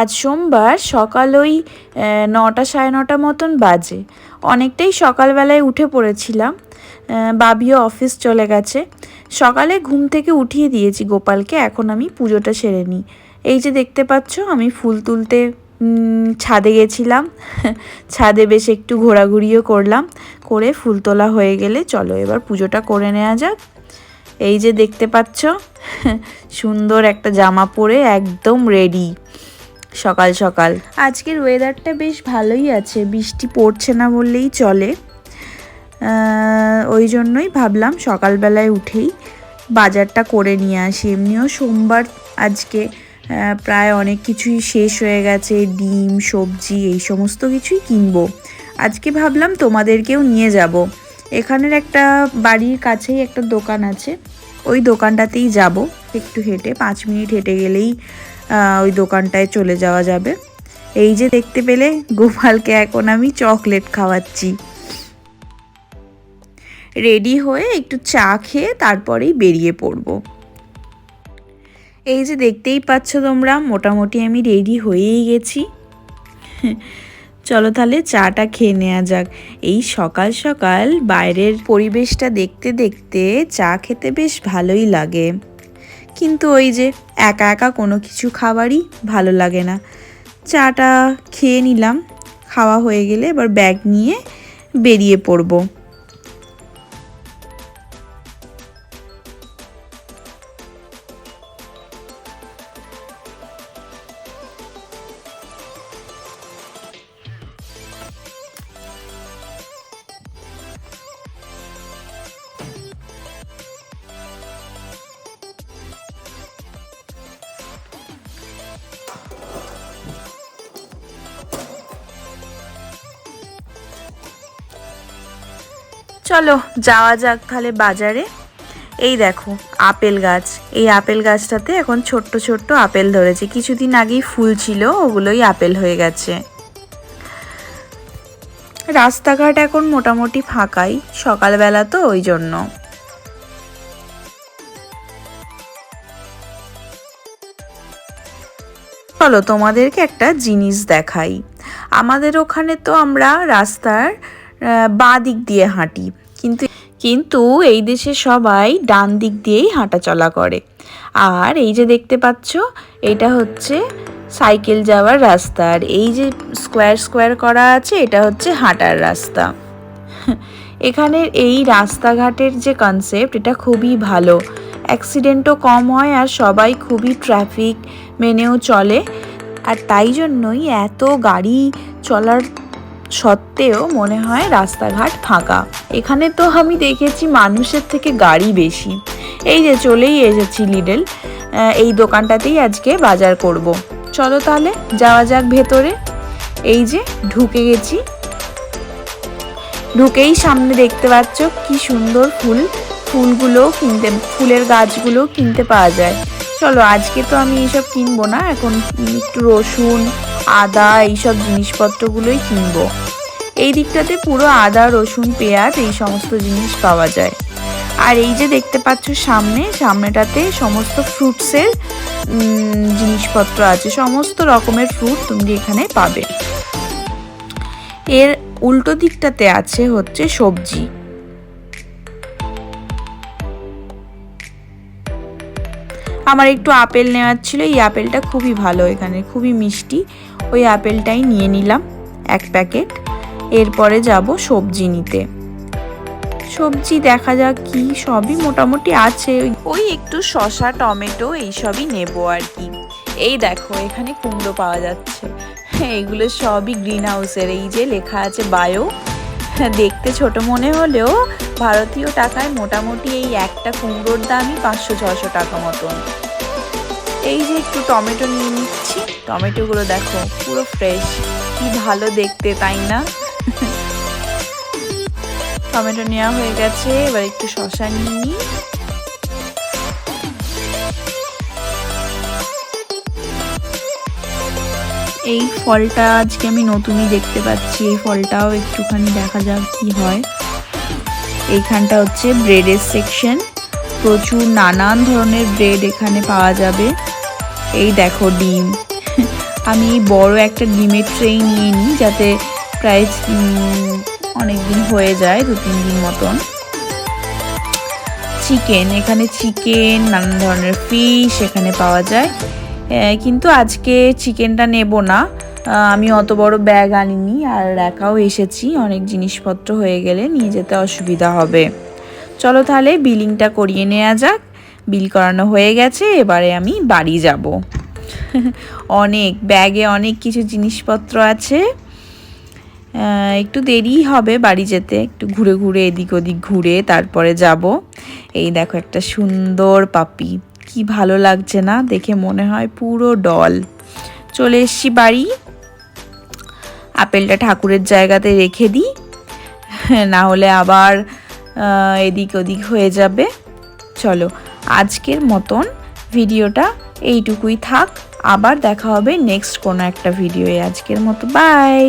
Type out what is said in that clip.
আজ সোমবার সকাল ওই নটা সাড়ে নটা মতন বাজে। অনেকটাই সকালবেলায় উঠে পড়েছিলাম। বাবিও অফিস চলে গেছে। সকালে ঘুম থেকে উঠিয়ে দিয়েছি গোপালকে, এখন আমি পুজোটা সেরে নিই। এই যে দেখতে পাচ্ছ, আমি ফুল তুলতে ছাদে গেছিলাম। ছাদে বেশ একটু ঘোরাঘুরিও করলাম। করে ফুল তোলা হয়ে গেলে চলো এবার পুজোটা করে নেওয়া যাক। এই যে দেখতে পাচ্ছ, সুন্দর একটা জামা পরে একদম রেডি সকাল সকাল। আজকের ওয়েদারটা বেশ ভালোই আছে। বৃষ্টি পড়ছে না বললেই চলে। ওই জন্যই ভাবলাম সকালবেলায় উঠেই বাজারটা করে নিয়ে আসি। এমনিও সোমবার আজকে প্রায় অনেক কিছুই শেষ হয়ে গেছে। ডিম, সবজি এই সমস্ত কিছুই কিনবো। আজকে ভাবলাম তোমাদেরকেও নিয়ে যাব। এখানের একটা বাড়ির কাছেই একটা দোকান আছে। ওই দোকানটাতেই যাব। একটু হেঁটে, পাঁচ মিনিট হেঁটে গেলেই ওই দোকানটায় চলে যাওয়া যাবে। এই যে দেখতে পেলে গোপালকে এখন আমি চকলেট খাওয়াচ্ছি। রেডি হয়ে একটু চা খেয়ে তারপরেই বেরিয়ে পড়ব। এই যে দেখতেই পাচ্ছ তোমরা, মোটামুটি আমি রেডি হয়েই গেছি। চলো তাহলে চাটা খেয়ে নেওয়া যাক। এই সকাল সকাল বাইরের পরিবেশটা দেখতে দেখতে চা খেতে বেশ ভালোই লাগে। কিন্তু ওই যে একা একা কোনো কিছু খাবারই ভালো লাগে না। চাটা খেয়ে নিলাম, খাওয়া হয়ে গেলে এবার ব্যাগ নিয়ে বেরিয়ে পড়ব। চলো যাওয়া যাক তাহলে বাজারে। এই দেখো, আপেল গাছ। এই আপেল গাছটাতে এখন ছোট্ট ছোট্ট আপেল ধরেছে। কিছুদিন আগেই ফুল ছিল, ওগুলোই আপেল হয়ে গেছে। রাস্তাঘাট এখন মোটামুটি ফাঁকাই, সকালবেলা তো ওই জন্য। চলো তোমাদেরকে একটা জিনিস দেখাই। আমাদের ওখানে তো আমরা রাস্তার বাঁ দিক দিয়ে হাঁটি। কিন্তু কিন্তু এই দেশে সবাই ডান দিক দিয়েই হাঁটা চলা করে। আর এই যে দেখতে পাচ্ছ, এটা হচ্ছে সাইকেল যাওয়ার রাস্তা। আর এই যে স্কোয়ার স্কোয়ার করা আছে, এটা হচ্ছে হাঁটার রাস্তা। এখানের এই রাস্তাঘাটের যে কনসেপ্ট এটা খুবই ভালো। অ্যাক্সিডেন্টও কম হয় আর সবাই খুবই ট্রাফিক মেনেও চলে। আর তাই জন্যই এত গাড়ি চলার সত্ত্বেও মনে হয় রাস্তাঘাট ফাঁকা। এখানে তো আমি দেখেছি মানুষের থেকে গাড়ি বেশি। এই যে চলেই এসেছি লিডেল এই দোকানটাতেই আজকে বাজার করব। চলো তাহলে, যাওয়া যাক ভেতরে। এই যে ঢুকে গেছি। ঢুকেই সামনে দেখতে পাচ্ছ কি সুন্দর ফুল। ফুলগুলো কিনতে, ফুলের গাছগুলো কিনতে পাওয়া যায়। চলো, আজকে তো আমি এইসব কিনবো না। এখন একটু রসুন আদা এইসব জিনিসপত্রগুলোই কিনবো। এই দিকটাতে পুরো আদা, রসুন, পেঁয়াজ এই সমস্ত জিনিস পাওয়া যায়। আর এই যে দেখতে পাচ্ছ সামনে, সামনেটাতে সমস্ত ফ্রুটসের জিনিসপত্র আছে। সমস্ত রকমের ফ্রুট তুমি এখানে পাবে। এর উল্টো দিকটাতে আছে হচ্ছে সবজি। আমার একটু আপেল নেওয়ার ছিল, এই আপেলটা খুবই ভালো এখানে, খুবই মিষ্টি। ওই আপেলটাই নিয়ে নিলাম এক প্যাকেট। এরপরে যাব সবজি নিতে। সবজি দেখা যাক কি, সবই মোটামুটি আছে। ওই একটু শসা, টমেটো এইসবই নেব আর কি। এই দেখো, এখানে কুমড়ো পাওয়া যাচ্ছে। এগুলো সবই গ্রিন হাউসের এই যে লেখা আছে বায়ো। দেখতে ছোট মনে হলেও ভারতীয় টাকায় মোটামুটি এই একটা কুমড়োর দামই পাঁচশো ছশো টাকা মতন। এই যে একটু টমেটো নিয়ে নিচ্ছি। টমেটোগুলো দেখো, পুরো ফ্রেশ কি ভালো দেখতে, তাই না? টমেটো নেওয়া হয়ে গেছে, এবার একটু শশা নিয়ে নিই। এই ফলটা আজকে আমি নতুনই দেখতে পাচ্ছি, এই ফলটাও একটুখানি দেখা যাক কি হয়। এইখানটা হচ্ছে ব্রেডের সেকশন প্রচুর নানান ধরনের ব্রেড এখানে পাওয়া যাবে। এই দেখো ডিম। আমি বড় একটা ডিমের ট্রেই নিয়ে নিই যাতে প্রায় অনেক দিন হয়ে যায়, দু, তিন দিন মতন। চিকেন এখানে চিকেন নানান ধরনের ফিশ এখানে পাওয়া যায়। কিন্তু আজকে চিকেনটা নেব না। আমি অত বড় ব্যাগ আনিনি আর একাও এসেছি, অনেক জিনিসপত্র হয়ে গেলে নিয়ে যেতে অসুবিধা হবে। চলো তাহলে বিলিংটা করিয়ে নেওয়া যাক। বিল করানো হয়ে গেছে, এবারে আমি বাড়ি যাব। অনেক, ব্যাগে অনেক কিছু জিনিসপত্র আছে। একটু দেরিই হবে বাড়ি যেতে, একটু ঘুরে ঘুরে এদিক ওদিক ঘুরে তারপরে যাব। এই দেখো একটা সুন্দর পাপি কি ভালো লাগছে না, দেখে মনে হয় পুরো ডল। চলে এসছি বাড়ি। আপেলটা ঠাকুরের জায়গাতে রেখে দিই। না হলে আবার এদিক ওদিক হয়ে যাবে। চলো, আজকের মতন ভিডিওটা এইটুকুই থাক। আবার দেখা হবে নেক্সট কোনো একটা ভিডিওয়ে আজকের মতো বাই